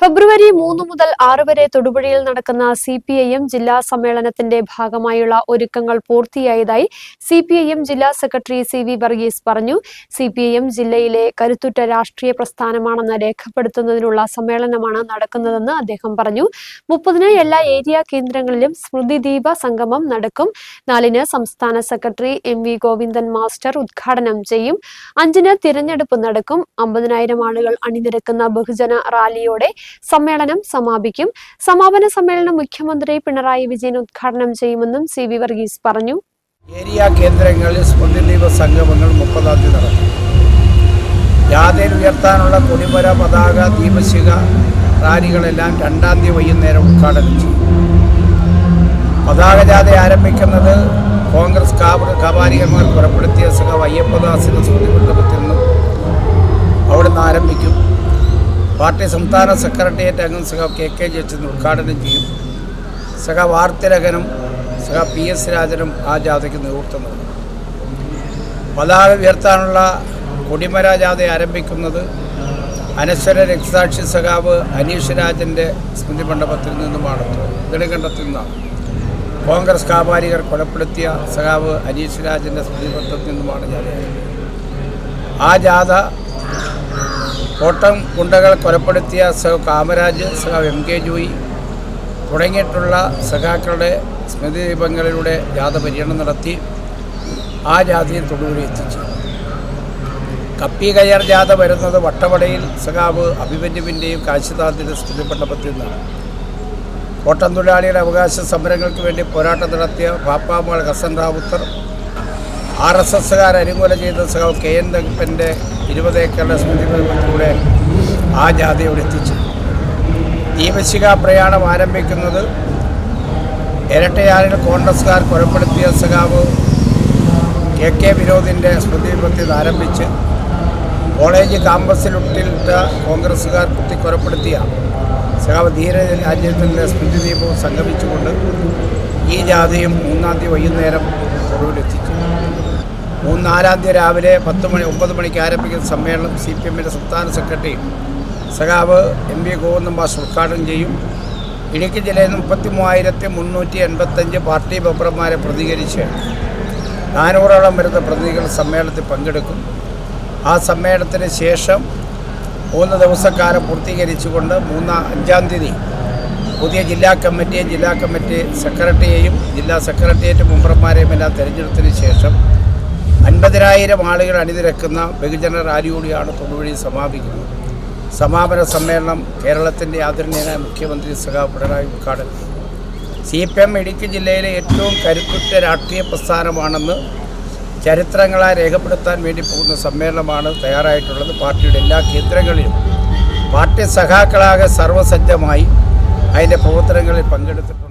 ഫെബ്രുവരി മൂന്ന് മുതൽ ആറ് വരെ തൊടുപുഴയിൽ നടക്കുന്ന സി പി ഐ എം ജില്ലാ സമ്മേളനത്തിന്റെ ഭാഗമായുള്ള ഒരുക്കങ്ങൾ പൂർത്തിയായതായി സി പി ഐ എം ജില്ലാ സെക്രട്ടറി സി വി വർഗീസ് പറഞ്ഞു. സി പി ഐ എം ജില്ലയിലെ കരുത്തുറ്റ രാഷ്ട്രീയ പ്രസ്ഥാനമാണെന്ന് രേഖപ്പെടുത്തുന്നതിനുള്ള സമ്മേളനമാണ് നടക്കുന്നതെന്ന് അദ്ദേഹം പറഞ്ഞു. മുപ്പതിന് എല്ലാ ഏരിയ കേന്ദ്രങ്ങളിലും സ്മൃതി ദീപ സംഗമം നടക്കും. നാലിന് സംസ്ഥാന secretary M V Govindan master ഉദ്ഘാടനം ചെയ്യും. അഞ്ചിന് തിരഞ്ഞെടുപ്പ് നടക്കും. അമ്പതിനായിരം ആളുകൾ അണിനിരക്കുന്ന ബഹുജന റാലിയോടെ സമ്മേളനം സമാപിക്കും. സമാപന സമ്മേളനം മുഖ്യമന്ത്രി പിണറായി വിജയൻ ഉദ്ഘാടനം ചെയ്യുമെന്നും സി വി വർഗീസ് പറഞ്ഞു. ഏരിയ കേന്ദ്രങ്ങളിൽ സ്മൃതിദീപ സംഗമങ്ങൾ മുപ്പതാം തീയതി നടക്കും. ജാഥയിൽ ഉയർത്താനുള്ള കൊടിമര പതാക ദീപശിഖ റാലികളെല്ലാം രണ്ടാം തീയതി വൈകുന്നേരം ഉദ്ഘാടനം ചെയ്യും. പതാക ജാഥ ആരംഭിക്കുന്നത് കോൺഗ്രസ് കാബ് കപാലികന്മാർ പുറപ്പെടുത്തിയ സുഖ അയ്യപ്പദാസിന്റെ സ്മൃതി മണ്ഡപത്തിൽ നിന്നും പാർട്ടി സംസ്ഥാന സെക്രട്ടേറിയറ്റ് അംഗം സഖ കെ കെ ജയചന്ദ്രൻ ഉദ്ഘാടനം ചെയ്യും. സഖ വാർത്തരകനും സഖ പി എസ് രാജനും ആ ജാഥയ്ക്ക് നേതൃത്വം നൽകും. പതാക ഉയർത്താനുള്ള കൊടിമര ജാഥ ആരംഭിക്കുന്നത് അനശ്വര രക്തസാക്ഷി സഖാവ് അനീഷ് രാജന്റെ സ്മൃതി മണ്ഡപത്തിൽ നിന്നുമാണ്. നെടുങ്കണ്ടത്തിൽ നിന്നാണ്. കോൺഗ്രസ് കാപാലികർ കൊലപ്പെടുത്തിയ സഖാവ് അനീഷ് രാജന്റെ സ്മൃതി മണ്ഡപത്തിൽ നിന്നുമാണ് ജാഥ. ആ ജാഥ കോട്ടം ഗുണ്ടകൾ കൊലപ്പെടുത്തിയ സഹ കാമരാജ് സഹ എം കെ ജോയി തുടങ്ങിയിട്ടുള്ള സഖാക്കളുടെ സ്മൃതി ദീപങ്ങളിലൂടെ ജാഥ പര്യടനം നടത്തി ആ ജാഥയെ തൊടുപുഴ എത്തിച്ചു. കപ്പി കയർ ജാഥ വരുന്നത് വട്ടവടയിൽ സഖാവ് അഭിമന്യുവിന്റെയും കാശിനാഥിന്റെ സ്മൃതി മണ്ഡപത്തിൽ നിന്നാണ്. കോട്ടം തൊഴിലാളികളുടെ അവകാശ സമരങ്ങൾക്ക് വേണ്ടി പോരാട്ടം നടത്തിയ പാപ്പാമോൾ ഹസൻ റാവുത്തർ ആർ എസ് എസ്സുകാർ അനുകൂല ചെയ്ത സഹ കെ എൻ തകപ്പന്റെ ഇരുപത് ഏക്കറുടെ സ്മൃതികളിലൂടെ ആ ജാഥയോട് എത്തിച്ചു. ദീപശിക പ്രയാണം ആരംഭിക്കുന്നത് ഇരട്ടയാറിൽ കോൺഗ്രസ്സുകാർ കൊലപ്പെടുത്തിയ സഖാവ് കെ കെ വിനോദിന്റെ സ്മൃതി വിപത്തിൽ ആരംഭിച്ച് കോളേജ് ക്യാമ്പസിലുട്ടിട്ട കോൺഗ്രസ്സുകാർ കുത്തി കൊലപ്പെടുത്തിയ സഖാവ് ധീര രാജ്യത്തിന്റെ സ്മൃതി ദീപവും സംഗമിച്ചുകൊണ്ട് ഈ ജാഥയും മൂന്നാം തീയതി വൈകുന്നേരം തൊടുവിലെത്തിച്ചു മൂന്ന് നാലാം തീയതി രാവിലെ പത്ത് മണി ഒമ്പത് മണിക്ക് ആരംഭിക്കുന്ന സമ്മേളനം സി പി എമ്മിന്റെ സംസ്ഥാന സെക്രട്ടറി സഖാവ് എം വി ഗോവിന്ദൻ മാസ്റ്റർ ഉദ്ഘാടനം ചെയ്യും. ഇടുക്കി ജില്ലയിൽ നിന്ന് മുപ്പത്തി മൂവായിരത്തി മുന്നൂറ്റി എൺപത്തഞ്ച് പാർട്ടി മെമ്പർമാരെ പ്രതികരിച്ച് നാനൂറോളം വരുന്ന പ്രതിനിധികൾ സമ്മേളനത്തിൽ പങ്കെടുക്കും. ആ സമ്മേളനത്തിന് ശേഷം മൂന്ന് ദിവസക്കാലം പൂർത്തീകരിച്ചുകൊണ്ട് മൂന്നാം അഞ്ചാം തീയതി പുതിയ ജില്ലാ കമ്മിറ്റിയും ജില്ലാ കമ്മിറ്റി സെക്രട്ടറിയെയും ജില്ലാ സെക്രട്ടേറിയറ്റ് മെമ്പർമാരെയും എല്ലാം തിരഞ്ഞെടുത്തതിന് ശേഷം അൻപതിനായിരം ആളുകൾ അണിനിരക്കുന്ന ബഹുജന റാലിയോടെയാണ് തൊടുവഴി സമാപിക്കുന്നത്. സമാപന സമ്മേളനം കേരളത്തിന്റെ ആദരണീയനായ മുഖ്യമന്ത്രി സഖാവ് പിണറായി ഉദ്ഘാടനം സി പി എം ഇടുക്കി ജില്ലയിലെ ഏറ്റവും കരുത്തുറ്റ രാഷ്ട്രീയ പ്രസ്ഥാനമാണെന്ന് ചരിത്രങ്ങളായി രേഖപ്പെടുത്താൻ വേണ്ടി പോകുന്ന സമ്മേളനമാണ് തയ്യാറായിട്ടുള്ളത്. പാർട്ടിയുടെ എല്ലാ കേന്ദ്രങ്ങളിലും പാർട്ടി സഖാക്കളാകെ സർവസജ്ജമായി. അതിന്റെ പ്രവർത്തനങ്ങളിൽ പങ്കെടുത്തിട്ടുണ്ട്